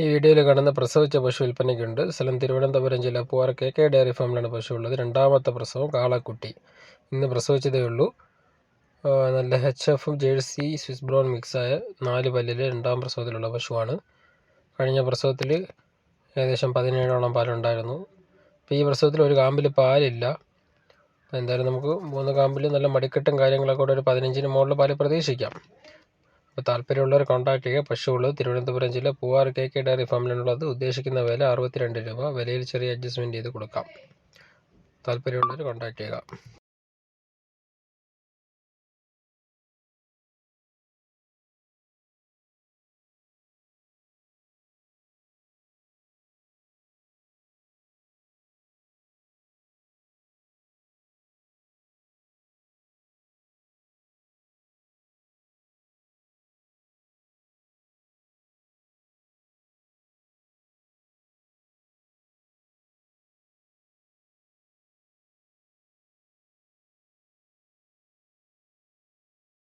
ഈ വീഡിയോയിൽ കാണുന്ന പ്രസവിച്ച പശു വിൽപ്പനയ്ക്കുണ്ട്. സ്ഥലം തിരുവനന്തപുരം ജില്ല പൂവാർ കെ കെ ഡയറി ഫാമിലാണ് പശു ഉള്ളത് രണ്ടാമത്തെ പ്രസവം കാളക്കുട്ടി. ഇന്ന് പ്രസവിച്ചതേ ഉള്ളൂ. നല്ല എച്ച് എഫും ജേഴ്സി സ്വിസ് ബ്രൗൺ മിക്സായ നാല് പല്ലിൽ രണ്ടാം പ്രസവത്തിലുള്ള പശുവാണ്. കഴിഞ്ഞ പ്രസവത്തിൽ ഏകദേശം പതിനേഴോളം പാലുണ്ടായിരുന്നു. അപ്പോൾ ഈ പ്രസവത്തിൽ ഒരു കാമ്പിൽ പാലില്ല. എന്തായാലും നമുക്ക് മൂന്ന് കാമ്പിൽ നല്ല മടിക്കെട്ടും കാര്യങ്ങളൊക്കെ കൂടെ ഒരു പതിനഞ്ചിന് മുകളിൽ പാൽ പ്രതീക്ഷിക്കാം. അപ്പോൾ താല്പര്യമുള്ളവർ കോൺടാക്ട് ചെയ്യുക. പശുവുള്ളത് തിരുവനന്തപുരം ജില്ല പൂവാർ കെ കെ ഡയറി ഫാമിലുള്ളത് ഉദ്ദേശിക്കുന്ന വില അറുപത്തിരണ്ട് രൂപ. വിലയിൽ ചെറിയ അഡ്ജസ്റ്റ്മെന്റ് ചെയ്ത് കൊടുക്കാം. താല്പര്യമുള്ളവർ കോൺടാക്ട് ചെയ്യുക.